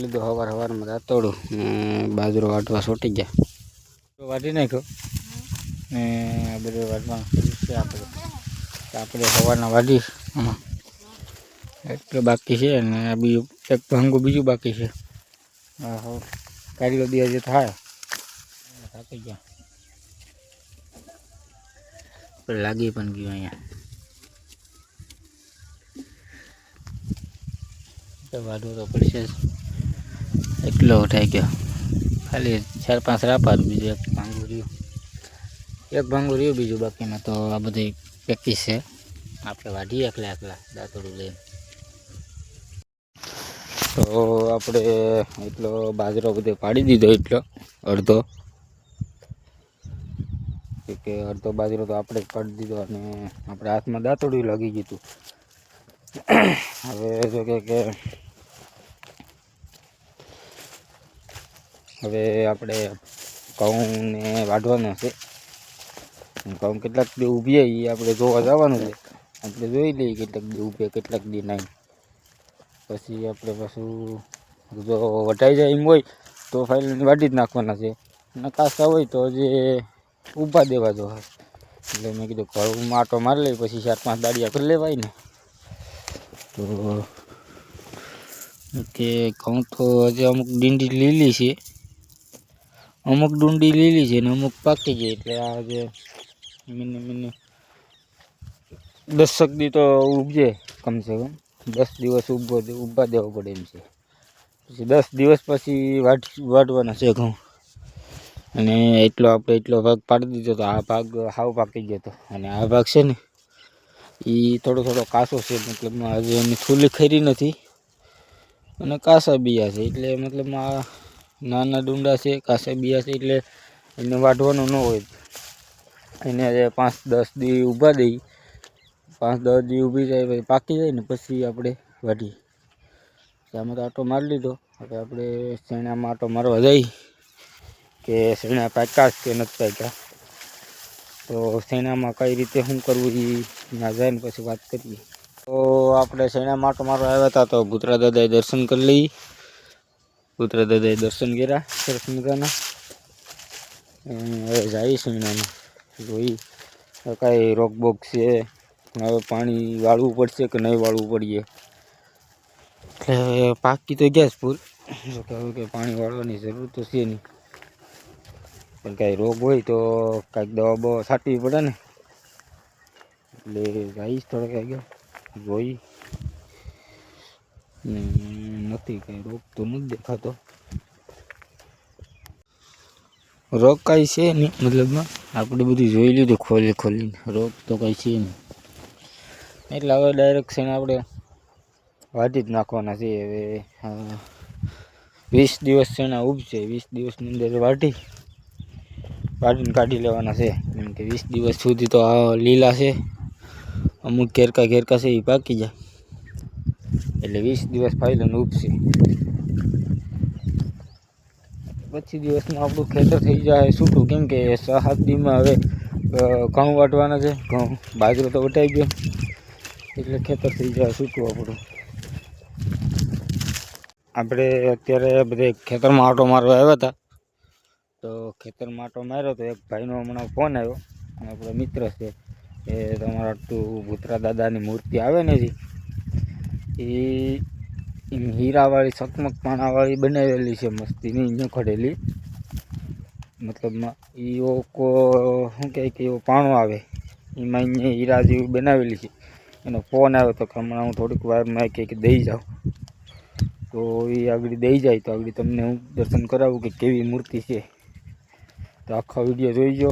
લીધું સવાર સવારમાં દાંતોડું ને બાજરો વાટવા સોટી ગયા. વાટી નાખ્યો? ને આ બધું વાટવા છે આપણે? આપણે સવારના વાટી. એટલું બાકી છે ને આ બીજું એક ભાંગું બીજું બાકી છે. હા હો કાઢી બે જે થાય. થાકી ગયા. લાગી પણ ગયું અહીંયા. વાઢવું તો પડશે જ. એટલો ઉઠાઈ ગયો. ખાલી ચાર પાંચ રાપા બીજું એક ભાંગું રહ્યું. એક ભાંગું રહ્યું, બીજું બાકીમાં તો આ બધી પ્રેક્ટિસ છે. આપણે વાઢીએ એકલા એકલા, દાંતોડું લઈને. તો આપણે એટલો બાજરો બધો પાડી દીધો, એટલો અડધો. કે અડધો બાજરો તો આપણે જ પાડી દીધો અને આપણે હાથમાં દાંતોડું લાગી ગયું હતું. હવે જો કે હવે આપણે ઘઉંને વાઢવાનો છે. ઘઉં કેટલાક દી ઊભીએ એ આપણે જોવા જવાનું છે. આપણે જોઈ લઈએ કેટલાક દી ઊભીએ કેટલાક દી નહીં. પછી આપણે પાછું જો વટાઈ જાય એમ હોય, તો ફાઇલ વાઢી જ નાખવાના છે. અને કાચા હોય તો જે ઊભા દેવા જો એટલે મેં કીધું ઘઉંમાં આટો મારી લઈ પછી ચાર પાંચ દાડિયા કરી લેવાય ને. તો કે ઘઉં તો હજી અમુક ડીંડી લીલી છે. અમુક ડુંડી લીલી છે ને અમુક પાકી ગઈ એટલે આ જે મિની મિની દસક દી તો ઉગજે કમસે કમ. દસ દિવસ ઊભો ઊભા દેવો પડે એમ છે. પછી દસ દિવસ પછી વાટ વાટવાના છે ઘઉં. અને એટલો આપણે એટલો ભાગ પાડી દીધો તો આ ભાગ હાવ પાકી ગયો હતો અને આ ભાગ છે ને એ થોડો થોડો કાસો છે મતલબમાં હજી એની ફૂલી ખરી નથી. અને કાસા બિયા છે, એટલે મતલબમાં આ નાના ડુંડા છે, કાસા બિયા છે, એટલે એને વાઢવાનું ન હોય. એને પાંચ દસ દી ઊભા દઈ, પાંચ દસ દી ઊભી જાય પછી પાકી જાય ને પછી આપણે વાઢી આમાં તો આટો મારી લીધો. હવે આપણે શેણામાં આટો મારવા જઈ, કે શેણા પાક્યા કે નથી પાક્યા. તો શેણામાં કઈ રીતે શું કરવું એ ત્યાં જઈને પછી વાત કરીએ. તો આપણે શેણામાં આટો મારવા આવ્યા હતા તો ભૂતરા દાદાએ દર્શન કરી લઈએ ભૂતરા દાદાએ દર્શન કર્યા સરસ મજાના હવે જઈશું એનામાં. જોઈ કાંઈ રોગ બોગ છે હવે પાણી વાળવું પડશે કે નહીં વાળવું પડીએ? એટલે પાકી તો જો કે હવે કે પાણી વાળવાની જરૂર તો છે નહીં. પણ કાંઈ રોગ હોય તો કાંઈક દવા બવા છાંટવી પડે ને. એટલે જઈશ થોડોક આગળ. જોઈ. હમ, નથી કાંઈ રોગ તો નથી દેખાતો. રોગ કાંઈ છે નહીં, મતલબમાં? આપણે બધું જોઈ લીધું ખોલી ખોલીને. રોગ તો કાંઈ છે નહીં. એટલે હવે ડાયરેક્ટ છે આપણે વાટી જ નાખવાના છે હવે વીસ દિવસ શેણા ઉગશે. વીસ દિવસની અંદર વાટી વાટીને કાઢી લેવાના છે. કેમ કે વીસ દિવસ સુધી તો આ લીલા છે. અમુક ઘેરકા ઘેરકા છે એ પાકી જાય. એટલે વીસ દિવસ ફાઇલન ઉપશે પચીસ દિવસમાં આપણું ખેતર થઈ જાય, છૂટું. કેમ કે સાત હવે ઘઉં વાટવાના છે. ઘઉં, બાજરો તો વટાઈ ગયો. એટલે ખેતર થઈ જાય, છૂટું આપણું. આપણે અત્યારે બધે ખેતરમાં આટો મારવા આવ્યા હતા. તો ખેતરમાં આટો માર્યો તો એક ભાઈનો હમણાં ફોન આવ્યો. આપણો મિત્ર છે, એ તમારા આટલું ભૂતરા દાદાની મૂર્તિ આવે ને જી? એ હીરાવાળી સકમક પાણાવાળી બનાવેલી છે મસ્તીની અહીંયા મતલબ કો, શું કહે કે એવો પાણો આવે. એમાં અહીંયા હીરા જેવી બનાવેલી છે. એનો ફોન આવ્યો તો કે હમણાં હું થોડીક વારમાં કે દઈ જાઉં. તો એ આગળ દઈ જાય તો આગળ તમને હું દર્શન કરાવું કે કેવી મૂર્તિ છે. તો આખો વીડિયો જોઈ જો